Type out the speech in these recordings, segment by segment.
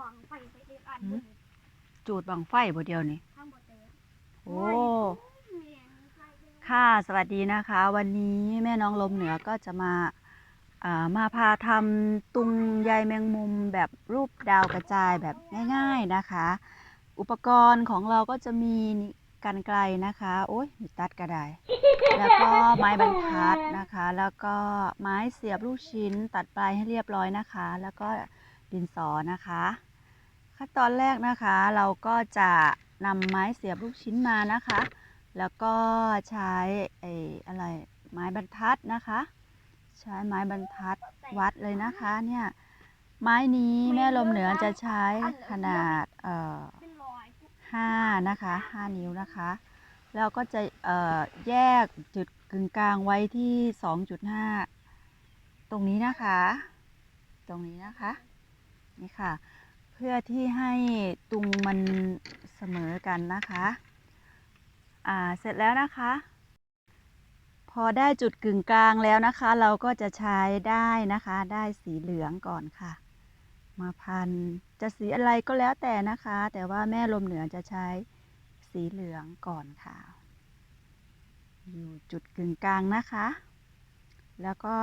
บังไฟใส่เอกอันบนจูดบังไฟบ่เดียวนี่ข้างบนเตะโอ้แม่งไฟเลยค่ะสวัสดีนะคะ วันนี้แม่น้องลมเหนือก็จะมาอ่ามาพาทำตุงใยแมงมุมแบบรูปดาวกระจายแบบง่าย ๆนะคะ อุปกรณ์ของเราก็จะมีนี่กันไกลนะคะ โอ้ยมีตัดก็ได้แล้วก็ไม้บรรทัดนะคะ แล้วก็ไม้เสียบลูกชิ้นตัดปลายให้เรียบร้อยนะคะ แล้วก็ดินสอนะคะ ขั้นตอนแรกนะคะเราก็จะนำไม้เสียบลูกชิ้นมานะคะ แล้วก็ใช้ไอ้อะไรไม้บรรทัดนะคะ ใช้ไม้บรรทัดวัดเลยนะคะเนี่ยไม้นี้แม่ลมเหนือจะใช้ขนาดเอ่อห้านะคะห้านิ้วนะคะแล้วก็จะเอ่อแยกจุดกึ่งกลางไว้ที่สองจุดห้าตรงนี้นะคะ ตรงนี้นะคะนี่ค่ะ เพื่อที่ให้ตุงมันเสมอกันนะคะ อ่า เสร็จแล้วนะคะ พอได้จุดกึ่งกลางแล้วนะคะ เราก็จะใช้ได้นะคะ ได้สีเหลืองก่อนค่ะ มาพันจะสีอะไรก็แล้วแต่นะคะ แต่ว่าแม่ลมเหนือจะใช้สีเหลืองก่อนค่ะ อยู่จุดกึ่งกลางนะคะ แล้วก็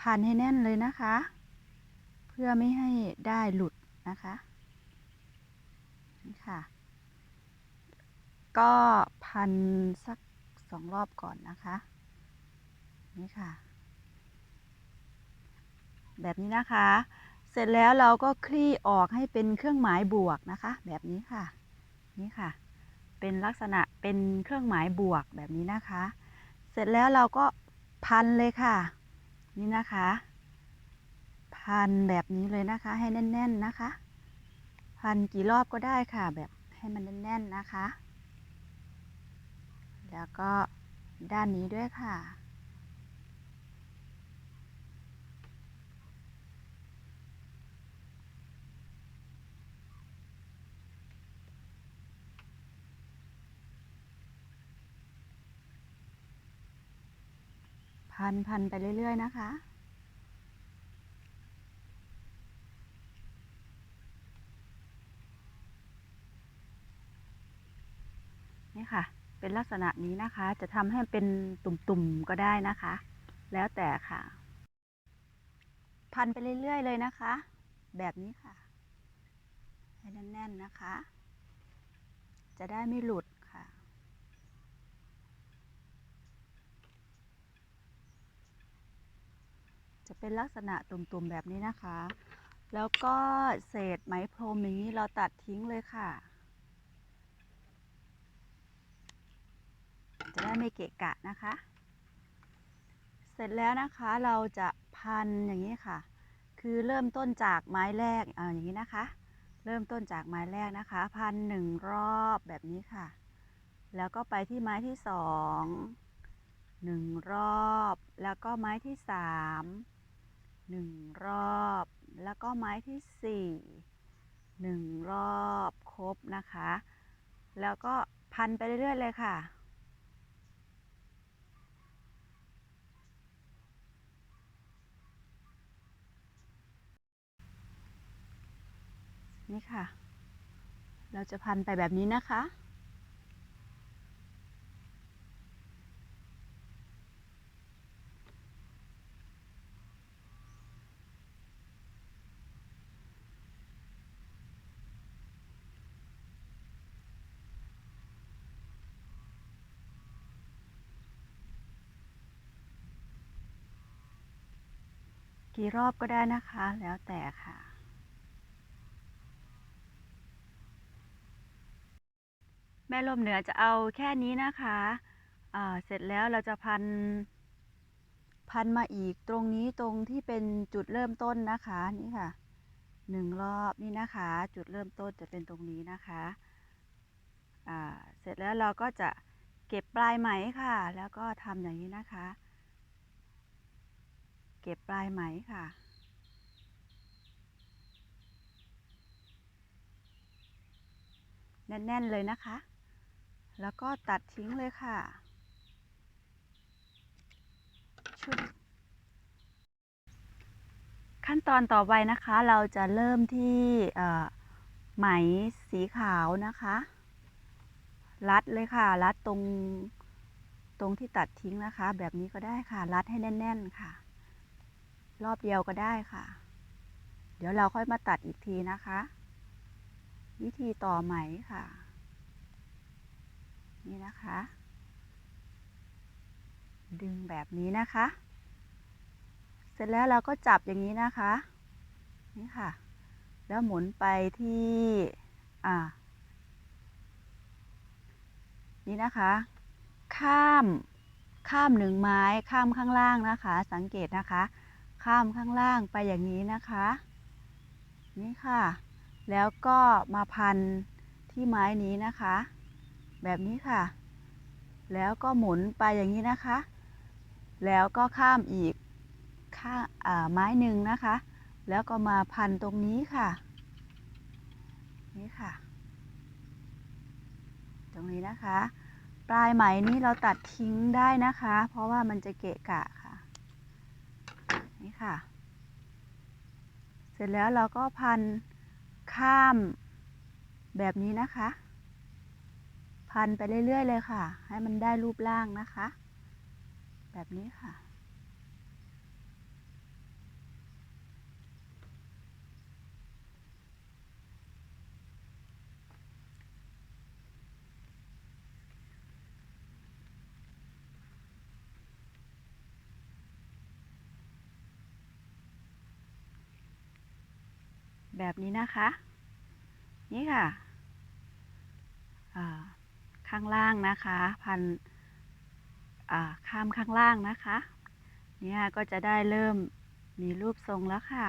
พันให้แน่นเลยนะคะ เพื่อไม่ให้ได้หลุด นะคะ นี่ค่ะ ก็พันสักสองรอบก่อนนะคะ นี่ค่ะ แบบนี้นะคะ เสร็จแล้วเราก็คลี่ออกให้เป็นเครื่องหมายบวกนะคะ แบบนี้ค่ะ นี่ค่ะ เป็นลักษณะเป็นเครื่องหมายบวกแบบนี้นะคะ เสร็จแล้วเราก็พันเลยค่ะ นี่นะคะ พันแบบนี้เลยนะคะ ให้แน่น ๆนะคะ พันกี่รอบก็ได้ค่ะ แบบให้มันแน่น ๆนะคะ แล้วก็ด้านนี้ด้วยค่ะ พันพันไปเรื่อย ๆ นะคะ นี่ค่ะ เป็นลักษณะนี้นะคะ จะทำให้เป็นตุ่มๆก็ได้นะคะ แล้วแต่ค่ะ พันไปเรื่อยๆเลยนะคะ แบบนี้ค่ะ ให้แน่นๆนะคะ จะได้ไม่หลุดค่ะจะเป็นลักษณะตุ่มๆแบบนี้นะคะ แล้วก็เศษไหมพรมอย่างนี้เราตัดทิ้งเลยค่ะ จะ ได้ไม่เกะกะนะคะ เสร็จแล้วนะคะเราจะพันอย่างนี้ค่ะ คือเริ่มต้นจากไม้แรกอ่าอย่างนี้นะคะ เริ่มต้นจากไม้แรกนะคะ พันหนึ่งรอบแบบนี้ค่ะ แล้วก็ไปที่ไม้ที่สองหนึ่งรอบ แล้วก็ไม้ที่สามหนึ่งรอบ แล้วก็ไม้ที่สี่หนึ่งรอบครบนะคะ แล้วก็พันไปเรื่อยๆเลยค่ะ นี่ค่ะ เราจะพันไปแบบนี้นะคะ กี่รอบก็ได้นะคะ แล้วแต่ค่ะ แม่ลมเหนือจะเอาแค่นี้นะคะเสร็จแล้วเราจะพัน พันมาอีกตรงนี้ตรงที่เป็นจุดเริ่มต้นนะคะนี่ค่ะหนึ่งรอบนี่นะคะ จุดเริ่มต้นจะเป็นตรงนี้นะคะเสร็จแล้วเราก็จะเก็บปลายไหมค่ะ แล้วก็ทำอย่างนี้นะคะ เก็บปลายไหมค่ะแน่น ๆ เลยนะคะ แล้วก็ตัดทิ้งเลยค่ะ ชุด ขั้นตอนต่อไปนะคะ เราจะเริ่มที่เอ่อไหมสีขาวนะคะ รัดเลยค่ะ รัดตรงตรงที่ตัดทิ้งนะคะ แบบนี้ก็ได้ค่ะ รัดให้แน่น ๆ ค่ะ รอบเดียวก็ได้ค่ะ เดี๋ยวเราค่อยมาตัดอีกทีนะคะ วิธีต่อไหมค่ะ นี่นะคะ ดึงแบบนี้นะคะ เสร็จแล้วเราก็จับอย่างนี้นะคะ นี่ค่ะ แล้วหมุนไปที่อ่านี่นะคะ ข้ามข้ามหนึ่งไม้ข้ามข้างล่างนะคะ สังเกตนะคะ ข้ามข้างล่างไปอย่างนี้นะคะ นี่ค่ะ แล้วก็มาพันที่ไม้นี้นะคะ แบบนี้ค่ะ แล้วก็หมุนไปอย่างนี้นะคะ แล้วก็ข้ามอีกข้างไม้หนึ่งนะคะ แล้วก็มาพันตรงนี้ค่ะ นี่ค่ะ ตรงนี้นะคะ ปลายไหมนี้เราตัดทิ้งได้นะคะ เพราะว่ามันจะเกะกะค่ะ นี่ค่ะ เสร็จแล้วเราก็พันข้ามแบบนี้นะคะ พันไปเรื่อย ๆ เลยค่ะ ให้มันได้รูปร่างนะคะ แบบนี้ค่ะ แบบนี้นะคะ นี่ค่ะ อ่า ข้างล่างนะคะ พันข้ามข้างล่างนะคะ เนี่ยก็จะได้เริ่มมีรูปทรงแล้วค่ะ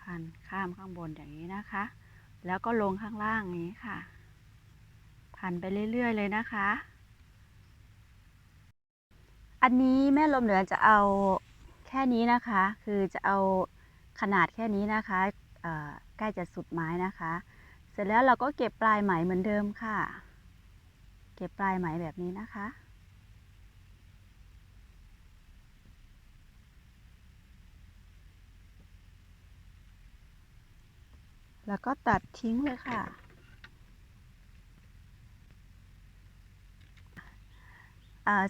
พันข้ามข้างบนอย่างนี้นะคะ แล้วก็ลงข้างล่างอย่างนี้ค่ะ พันไปเรื่อย ๆ เลยนะคะ อันนี้แม่ลมเหนือจะเอาแค่นี้นะคะ คือจะเอา ขนาดแค่นี้นะคะใกล้จะสุดไม้นะคะ เสร็จแล้วเราก็เก็บปลายไหมเหมือนเดิมค่ะ เก็บปลายไหมแบบนี้นะคะแล้วก็ตัดทิ้งเลยค่ะ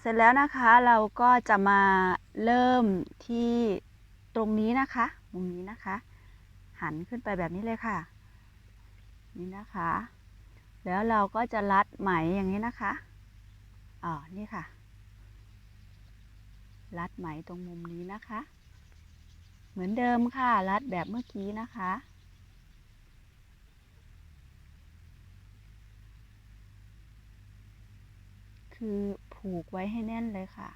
เสร็จแล้วนะคะเราก็จะมาเริ่มที่ตรงนี้นะคะ มุมนี้นะคะ หันขึ้นไปแบบนี้เลยค่ะ นี่นะคะ แล้วเราก็จะรัดไหมอย่างนี้นะคะอ๋อนี่ค่ะ รัดไหมตรงมุมนี้นะคะ เหมือนเดิมค่ะ รัดแบบเมื่อกี้นะคะคือผูกไว้ให้แน่นเลยค่ะ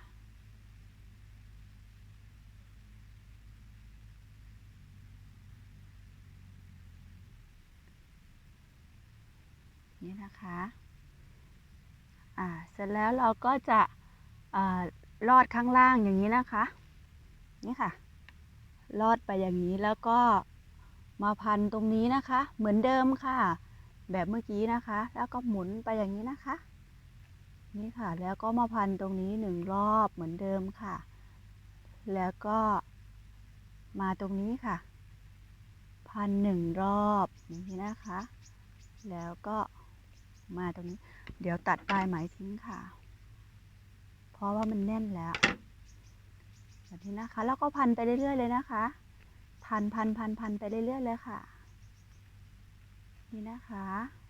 นี่นะคะ อ่า เสร็จแล้วเราก็จะอลอดข้างล่างอย่างนี้นะคะ นี่ค่ะ ลอดไปอย่างนี้แล้วก็มาพันตรงนี้นะคะ เหมือนเดิมค่ะ แบบเมื่อกี้นะคะ แล้วก็หมุนไปอย่างนี้นะคะ นี่ค่ะ แล้วก็มาพันตรงนี้หนึ่งรอบเหมือนเดิมค่ะ แล้วก็มาตรงนี้ค่ะ พันหนึ่งรอบอย่างนี้นะคะ แล้วก็ มาตรงนี้ เดี๋ยวตัดปลายไหมทิ้งค่ะ เพราะว่ามันแน่นแล้วแบบนี้นะคะ แล้วก็พันไปเรื่อยๆเลยนะคะ พันพันพันพันไปเรื่อยๆเลยค่ะ นี่นะคะ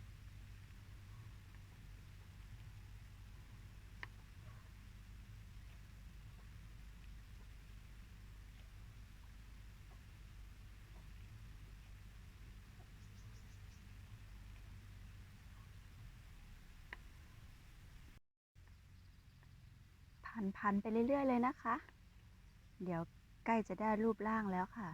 พันพันไปเรื่อยๆเลยนะคะ เดี๋ยวใกล้จะได้รูปร่างแล้วค่ะ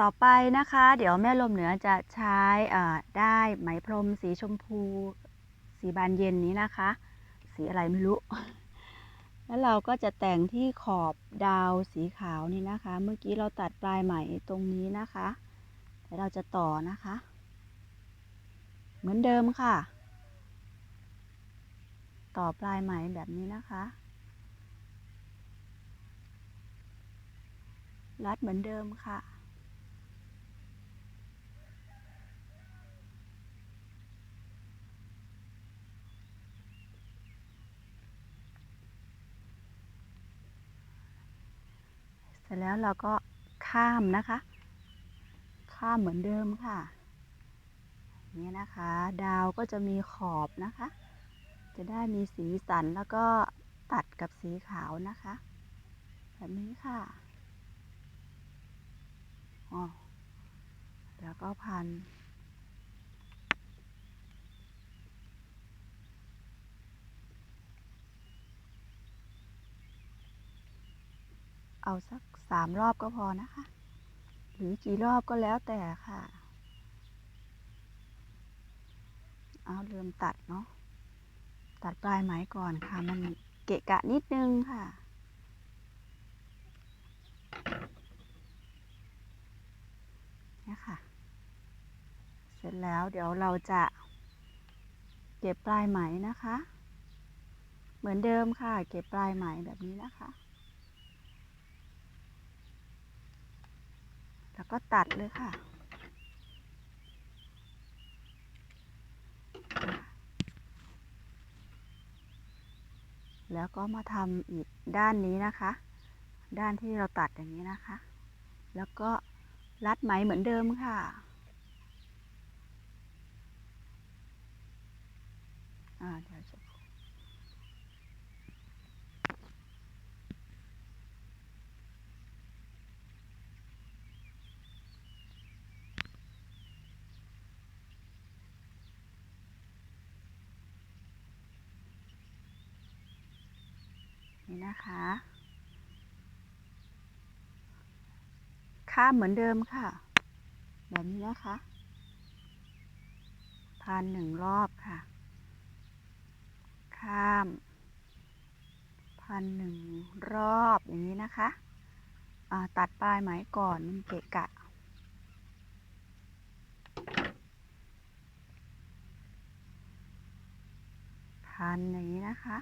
ต่อไปนะคะ เดี๋ยวแม่ลมเหนือจะใช้อ่าได้ไหมพรมสีชมพู สีบานเย็นนี้นะคะ สีอะไรไม่รู้ แล้วเราก็จะแต่งที่ขอบดาวสีขาวนี่นะคะ เมื่อกี้เราตัดปลายไหมตรงนี้นะคะแต่เราจะต่อนะคะ เหมือนเดิมค่ะ ต่อปลายไหมแบบนี้นะคะ รัดเหมือนเดิมค่ะ เสร็จแล้วเราก็ข้ามนะคะ ข้ามเหมือนเดิมค่ะ นี่นะคะ ดาวก็จะมีขอบนะคะ จะได้มีสีสันแล้วก็ตัดกับสีขาวนะคะ แบบนี้ค่ะอ๋อแล้วก็พันเอาสักสามรอบก็พอนะคะ หรือกี่รอบก็แล้วแต่ค่ะ เอาเริ่มตัดเนาะ ตัดปลายไหมก่อนค่ะ มันเกะกะนิดนึงค่ะเนี่ยค่ะ เสร็จแล้วเดี๋ยวเราจะ เก็บปลายไหมนะคะ เหมือนเดิมค่ะ เก็บปลายไหมแบบนี้นะคะ แล้วก็ตัดเลยค่ะ แล้วก็มาทำอีกด้านนี้นะคะ ด้านที่เราตัดอย่างนี้นะคะ แล้วก็รัดไหมเหมือนเดิมค่ะอ่าเดี๋ยว นี่นะคะ ข้ามเหมือนเดิมค่ะ แบบนี้นะคะพันหนึ่งรอบค่ะ ข้ามพันหนึ่งรอบอย่างนี้นะคะตัดปลายไหมก่อนมันเกะกะพันอย่างนี้นะคะ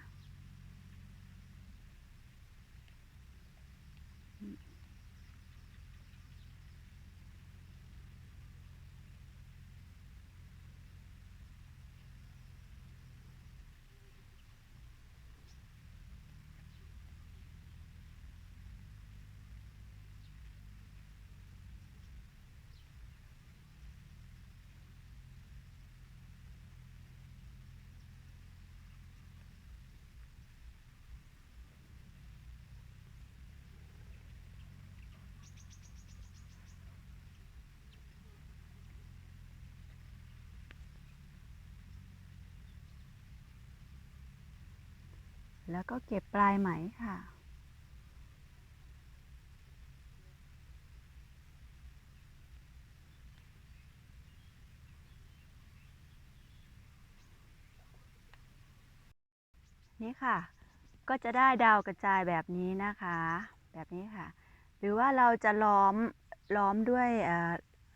แล้วก็เก็บปลายไหมค่ะ นี่ค่ะ ก็จะได้ดาวกระจายแบบนี้นะคะ แบบนี้ค่ะ หรือว่าเราจะล้อมล้อมด้วย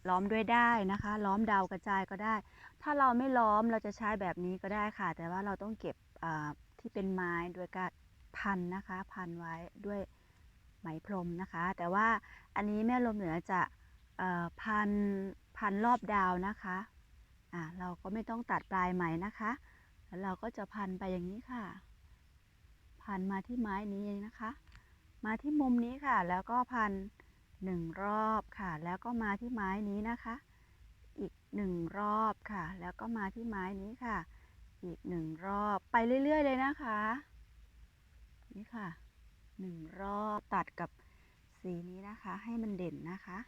ล้อมด้วยได้นะคะ ล้อมดาวกระจายก็ได้ ถ้าเราไม่ล้อมเราจะใช้แบบนี้ก็ได้ค่ะ แต่ว่าเราต้องเก็บ ที่เป็นไม้โดยการพันนะคะ พันไว้ด้วยไหมพรมนะคะ แต่ว่าอันนี้แม่ลมเหนือจะออพันพันรอบดาวนะคะอ่าเราก็ไม่ต้องตัดปลายไหมนะคะ แล้วเราก็จะพันไปอย่างนี้ค่ะ พันมาที่ไม้นี้นะคะ มาที่มุมนี้ค่ะ แล้วก็พันหนึ่งรอบค่ะ แล้วก็มาที่ไม้นี้นะคะ อีกหนึ่งรอบค่ะ แล้วก็มาที่ไม้นี้ค่ะ อีกหนึ่งรอบไปเรื่อย ๆ เลยนะคะ นี่ค่ะหนึ่งรอบตัดกับสีนี้นะคะ ให้มันเด่นนะคะ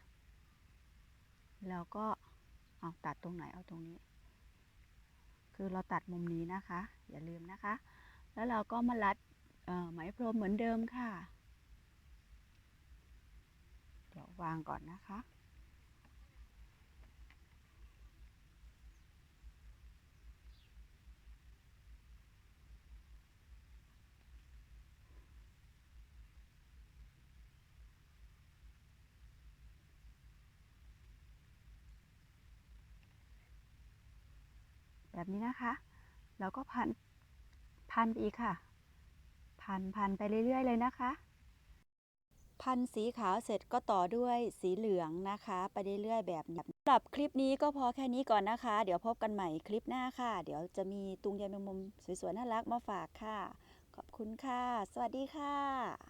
แล้วก็เอาตัดตรงไหนเอาตรงนี้ คือเราตัดมุมนี้นะคะ อย่าลืมนะคะ แล้วเราก็มารัดเออไหมพรมเหมือนเดิมค่ะ เดี๋ยววางก่อนนะคะ แบบนี้นะคะ แล้วก็พัน พันไปอีกค่ะ พันพันไปเรื่อย ๆ เลยนะคะ พันสีขาวเสร็จก็ต่อด้วยสีเหลืองนะคะ ไปเรื่อยๆแบบนี้สำหรับคลิปนี้ก็พอแค่นี้ก่อนนะคะ เดี๋ยวพบกันใหม่คลิปหน้าค่ะ เดี๋ยวจะมีตุงยายแมงมุมสวยๆน่ารักมาฝากค่ะ ขอบคุณค่ะ สวัสดีค่ะ